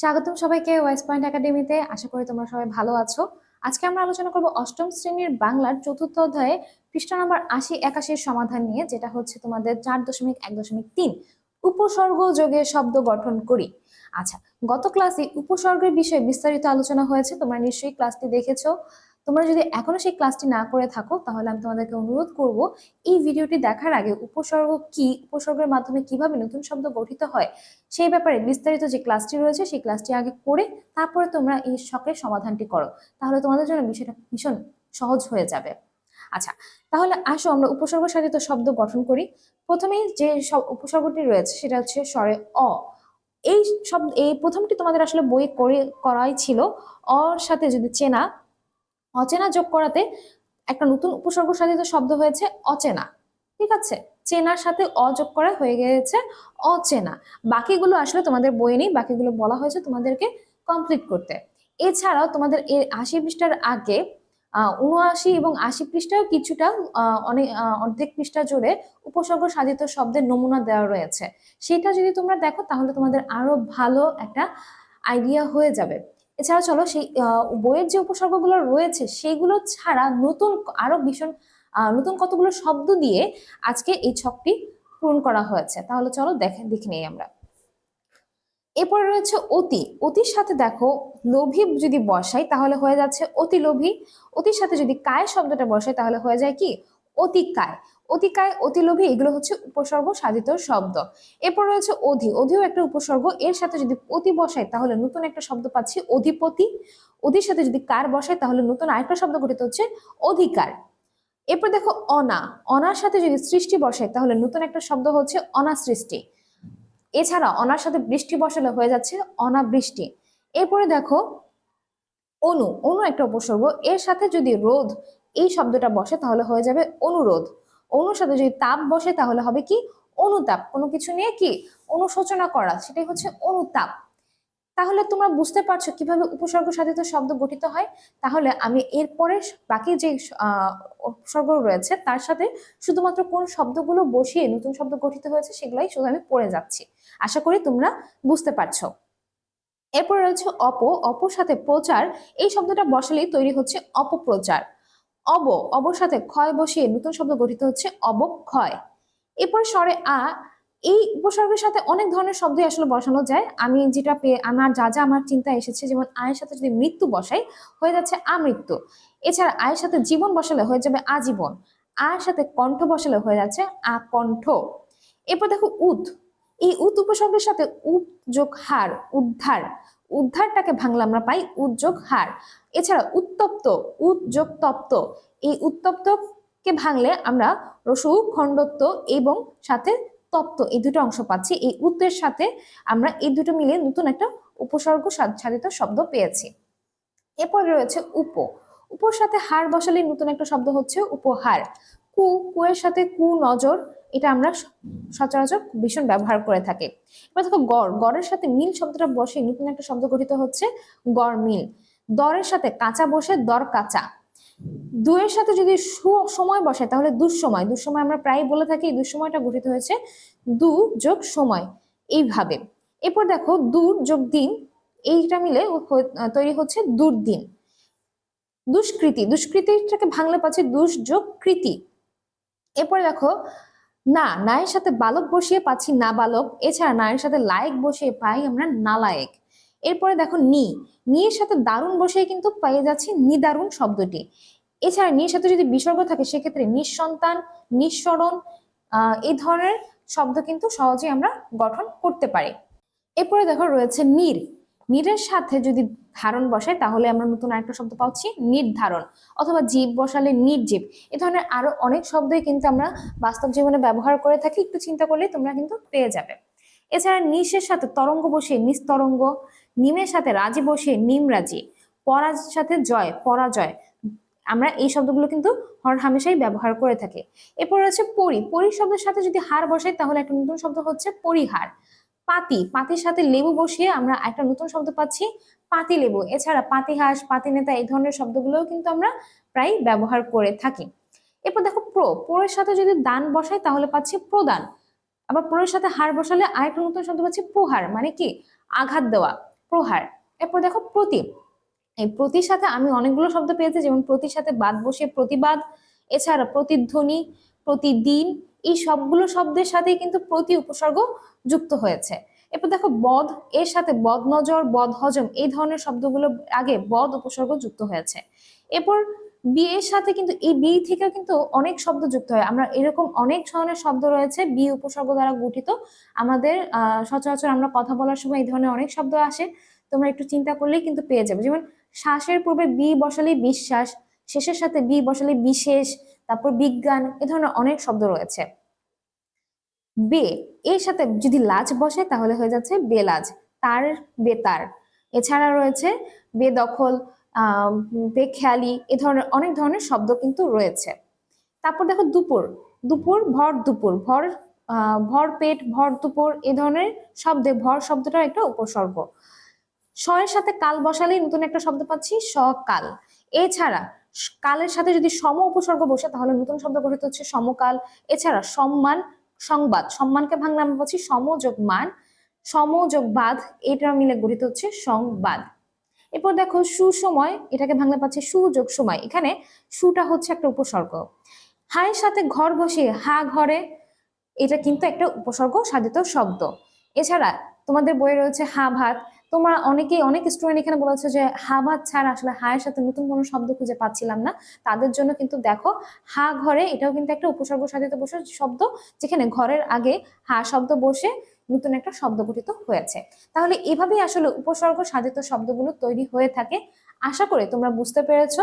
স্বাগতম সবাইকে West point একাডেমিতে। আশা করি তোমরা সবাই ভালো আছো। আজকে আমরা আলোচনা করব অষ্টম শ্রেণির বাংলার চতুর্থ অধ্যায়ে পৃষ্ঠা নম্বর আশি একাশির সমাধান নিয়ে, যেটা হচ্ছে তোমাদের চার দশমিক এক দশমিক তিন। উপসর্গ যোগে শব্দ গঠন করি। আচ্ছা গত ক্লাসে উপসর্গের বিষয়ে বিস্তারিত আলোচনা হয়েছে, তোমরা নিশ্চয়ই ক্লাসটি দেখেছ। তোমরা যদি এখনও সেই ক্লাসটি না করে থাকো, তাহলে আমি তোমাদেরকে অনুরোধ করব, এই ভিডিওটি দেখার আগে উপসর্গ কি, উপসর্গের মাধ্যমে কীভাবে নতুন শব্দ গঠিত হয়, সেই ব্যাপারে বিস্তারিত যে ক্লাসটি রয়েছে, সেই ক্লাসটি আগে করে তারপরে তোমরা এই শখের সমাধানটি করো, তাহলে তোমাদের জন্য বিষয়টা ভীষণ সহজ হয়ে যাবে। আচ্ছা তাহলে আসো আমরা উপসর্গ সাধিত শব্দ গঠন করি। প্রথমেই যে সব উপসর্গটি রয়েছে, সেটা হচ্ছে স্বরে অ। এই শব্দ, এই প্রথমটি তোমাদের আসলে বই করে, করাই ছিল, অর সাথে যদি চেনা অচেনা যোগ করাতে একটা নতুন উপসর্গ সাধিত শব্দ হয়েছে অচেনা। ঠিক আছে? চেনার সাথে অযোগ করা হয়ে গেছে অচেনা। বাকিগুলো আসলে তোমাদের বইয়ে নেই, বাকিগুলো বলা হয়েছে তোমাদেরকে কমপ্লিট করতে। এছাড়াও তোমাদের এর আশি পৃষ্ঠার আগে উনআশি এবং আশি পৃষ্ঠাও কিছুটা অনেক অর্ধেক পৃষ্ঠা জুড়ে উপসর্গ সাধিত শব্দের নমুনা দেওয়া রয়েছে। সেটা যদি তোমরা দেখো তাহলে তোমাদের আরও ভালো একটা আইডিয়া হয়ে যাবে। এছাড়া চলো সেই বইয়ের যে উপসর্গগুলো রয়েছে সেইগুলো ছাড়া নতুন আরও ভীষণ নতুন কতগুলো শব্দ দিয়ে আজকে এই ছকটি পূরণ করা হয়েছে। তাহলে চলো দেখে দেখে নেই আমরা। এরপরে রয়েছে অতি। অতির সাথে দেখো, লোভী যদি বসাই তাহলে হয়ে যাচ্ছে অতি লোভী অতির সাথে যদি কায় শব্দটা বসাই তাহলে হয়ে যায় কি? অতিকায়। অতিকায়, অতিলোভী এগুলো হচ্ছে উপসর্গ সাধিত শব্দ। এরপর রয়েছে অধি। অধিও একটা উপসর্গ। এর সাথে যদি অতি বসাই তাহলে নতুন একটা শব্দ পাচ্ছি, অধিপতি। অধির সাথে যদি কার বসাই তাহলে নতুন আরেকটা শব্দ গঠিত হচ্ছে অধিকার। এরপর দেখো অনা। অনার সাথে যদি সৃষ্টি বসাই তাহলে নতুন একটা শব্দ হচ্ছে অনাসৃষ্টি। এছাড়া অনার সাথে বৃষ্টি বসালে হয়ে যাচ্ছে অনাবৃষ্টি। এরপরে দেখো অনু। অনু একটা উপসর্গ। এর সাথে যদি রোধ এই শব্দটা বসে তাহলে হয়ে যাবে অনুরোধ। অনুর সাথে যদি তাপ বসে তাহলে হবে কি? অনুতাপ। কোনো কিছু নিয়ে কি? অনুশোচনা করা। সেটাই হচ্ছে অনুতাপ। তাহলে তোমরা বুঝতে পারছ কীভাবে উপসর্গ সাধিত শব্দ গঠিত হয়? তাহলে আমি এরপরে বাকি যে উপসর্গ রয়েছে তার সাথে শুধুমাত্র কোন শব্দগুলো বসিয়ে নতুন শব্দ গঠিত হয়েছে সেগুলাই শুধু আমি পড়ে যাচ্ছি। আশা করি তোমরা বুঝতে পারছ। এরপরে রয়েছে অপ। অপর সাথে প্রচার। এই শব্দটা বসালেই তৈরি হচ্ছে অপপ্রচার। অব, অবর সাথে ক্ষয় বসিয়ে নতুন শব্দ গঠিত হচ্ছে অবক্ষয় এরপর স্বরে আ, এই উপসর্গের সাথে অনেক ধরনের শব্দই আসলে বসানো যায়। আমি যেটা পেয়ে, আমার যা যা আমার চিন্তায় এসেছে, যেমন আয়ের সাথে যদি মৃত্যু বসাই, হয়ে যাচ্ছে আমৃত্যু। এছাড়া আয়ের সাথে জীবন বসালে হয়ে যাবে আজীবন। আয়ের সাথে কণ্ঠ বসালে হয়ে যাচ্ছে আকণ্ঠ। এরপর দেখো উদ। এই উদ উপসর্গের সাথে উদ যোগ হার, উদ্ধার। উদ্ধারটাকে ভাঙলে আমরা পাই উদ্যোগ হার। এছাড়া উত্তপ্ত উদ যোগ তপ্ত এই উত্তপ্তকে ভাঙলে আমরা রসু, খণ্ডত্ব এবং সাথে তপ্ত এই দুটো অংশ পাচ্ছি। এই উত্তের সাথে আমরা এই দুটো মিলে নতুন একটা উপসর্গ সাধ- সাধিত শব্দ পেয়েছি। এরপর রয়েছে উপ। উপর সাথে হার বসালে নতুন একটা শব্দ হচ্ছে উপহার। কু কুয়ের সাথে কু নজর, এটা আমরা সচরাচর ভীষণ ব্যবহার করে থাকি। এবার দেখো গড়, গড়ের সাথে মিল শব্দটা বসে নতুন একটা শব্দ গঠিত হচ্ছে গড় মিল। দরের সাথে কাঁচা বসে, দর কাঁচা। দুয়ের সাথে যদি সু- সময় বসে, তাহলে দুঃসময়। দুঃসময় আমরা প্রায় বলে থাকি দুঃসময়টা গঠিত হয়েছে দু যোগ সময়। এইভাবে। এরপর দেখো দূর যোগ দিন, এইটা মিলে তৈরি হচ্ছে দুর্দিন দুষ্কৃতি। দুষ্কৃতিটাকে ভাঙলে পাচ্ছে দুষ যোগ কৃতি। এরপরে দেখো, না, নায়ের সাথে বালক বসিয়ে পাচ্ছি না বালক এছাড়া নায়ের সাথে লায়ক বসিয়ে পাই আমরা নালায়েক। এরপরে দেখো নি। নিয়ের সাথে দারুণ বসিয়ে কিন্তু পেয়ে যাচ্ছি নিদারুণ শব্দটি। এছাড়া নিয়ের সাথে যদি বিসর্গ থাকে, সেক্ষেত্রে নিঃসন্তান নিঃসরণ এই ধরনের শব্দ কিন্তু সহজেই আমরা গঠন করতে পারি। এরপরে দেখো রয়েছে নির। নিরের সাথে যদি ধারণ বসে তাহলে আমরা নতুন আরেকটা শব্দ পাচ্ছি নির্ধারণ, অথবা জীব বসালে নির্জীব। এ ধরনের আরও অনেক শব্দই কিন্তু আমরা বাস্তব জীবনে ব্যবহার করে থাকি, একটু চিন্তা করলে তোমরা কিন্তু পেয়ে যাবে। এছাড়া নিশের সাথে তরঙ্গ বসিয়ে নিস্তরঙ্গ নিমের সাথে রাজি বসে নিম রাজি, পরার সাথে জয়, পরাজয়। আমরা এই শব্দগুলো কিন্তু হর হামেশাই ব্যবহার করে থাকি। এরপর রয়েছে পরি। পরি শব্দের সাথে যদি হার বসাই, তাহলে একটা নতুন শব্দ হচ্ছে পরিহার। পাতি। পাতির সাথে লেবু বসিয়ে আমরা একটা নতুন শব্দ পাচ্ছি, পাতি লেবু। এছাড়া পাতিহাঁস পাতি নেতা, এই ধরনের শব্দগুলোও কিন্তু আমরা প্রায় ব্যবহার করে থাকি। এরপর দেখো প্রো। প্রোর সাথে যদি দান বসাই, তাহলে পাচ্ছি প্রদান। আবার প্রোর সাথে হার বসালে আরেকটা নতুন শব্দ পাচ্ছি প্রহার মানে কি? আঘাত দেওয়া। প্রহার। এরপর দেখো প্রতি এই প্রতির সাথে আমি অনেকগুলো শব্দ পেয়েছি, যেমন প্রতির সাথে বাদ বসে প্রতিবাদ, এছাড়া প্রতিধ্বনি, প্রতিদিন, এই সবগুলো শব্দের সাথেই কিন্তু প্রতি উপসর্গ যুক্ত হয়েছে। এরপর দেখো বধ, এর সাথে বদ নজর বদ হজম এই ধরনের শব্দগুলো আগে বদ উপসর্গ যুক্ত হয়েছে। এরপর বি এর সাথে কিন্তু এই বি থেকেও কিন্তু অনেক শব্দ যুক্ত হয়। আমরা এরকম অনেক ধরনের শব্দ রয়েছে, বি উপসর্গ দ্বারা গঠিত। আমাদের সচরাচর আমরা কথা বলার সময় এই ধরনের অনেক শব্দ আসে। তোমরা একটু চিন্তা করলেই কিন্তু পেয়ে যাবে। যেমন, শ্বাসের পূর্বে বি বসালেই বিশ্বাস, শেষের সাথে বি বসালে বিশেষ, তারপর বিজ্ঞান, এ ধরনের অনেক শব্দ রয়েছে। বে, এর সাথে যদি লাজ বসে তাহলে হয়ে যাচ্ছে বেলাজ, তার, বেতার। এছাড়া রয়েছে, বেদখল বেখেয়ালি, এ ধরনের অনেক ধরনের শব্দ কিন্তু রয়েছে। তারপর দেখো দুপুর। দুপুর, ভর দুপুর। ভর ভর পেট, ভর দুপুর, এ ধরনের শব্দে ভর শব্দটা একটা উপসর্গ। স্বয়ের সাথে কাল বসালেই নতুন একটা শব্দ পাচ্ছি, সকাল। এছাড়া কালের সাথে যদি সম উপসর্গ বসে, তাহলে নতুন শব্দ গঠিত হচ্ছে সমকাল। এছাড়া সম্মান, সংবাদ। সম্মানকে ভাঙলে আমরা বলছি সমযোগ মান সমযোগ বাদ এটা মিলে গঠিত হচ্ছে সংবাদ। এরপর দেখো সুসময় এটাকে ভাঙলে পাচ্ছি সুযোগ সময়। এখানে সুটা হচ্ছে একটা উপসর্গ। হায়ের সাথে ঘর বসিয়ে হা ঘরে, এটা কিন্তু একটা উপসর্গ, সাধিত শব্দ। এছাড়া তোমাদের বইয়ে রয়েছে হা ভাত। তোমরা অনেকেই, অনেক স্টুডেন্ট এখানে বলেছে যে হা ভাত ছাড়া আসলে হায়ের সাথে নতুন কোনো শব্দ খুঁজে পাচ্ছিলাম না। তাদের জন্য কিন্তু দেখো, হা ঘরে এটাও কিন্তু একটা উপসর্গ, সাধিত বসে শব্দ, যেখানে ঘরের আগে হা শব্দ বসে নতুন একটা শব্দ গঠিত হয়েছে। তাহলে এভাবেই আসলে উপসর্গ সাধিত শব্দগুলো তৈরি হয়ে থাকে। আশা করে তোমরা বুঝতে পেরেছ।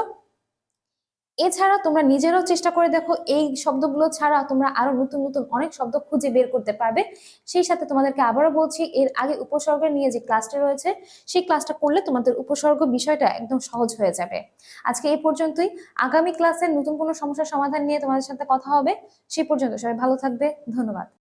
এছাড়া তোমরা নিজেরাও চেষ্টা করে দেখো, এই শব্দগুলো ছাড়া তোমরা আরও নতুন নতুন অনেক শব্দ খুঁজে বের করতে পারবে। সেই সাথে তোমাদেরকে আবারও বলছি, এর আগে উপসর্গ নিয়ে যে ক্লাসটা রয়েছে, সেই ক্লাসটা করলে তোমাদের উপসর্গ বিষয়টা একদম সহজ হয়ে যাবে। আজকে এই পর্যন্তই। আগামী ক্লাসে নতুন কোনো সমস্যার সমাধান নিয়ে তোমাদের সাথে কথা হবে। সেই পর্যন্ত সবাই ভালো থাকবে। ধন্যবাদ।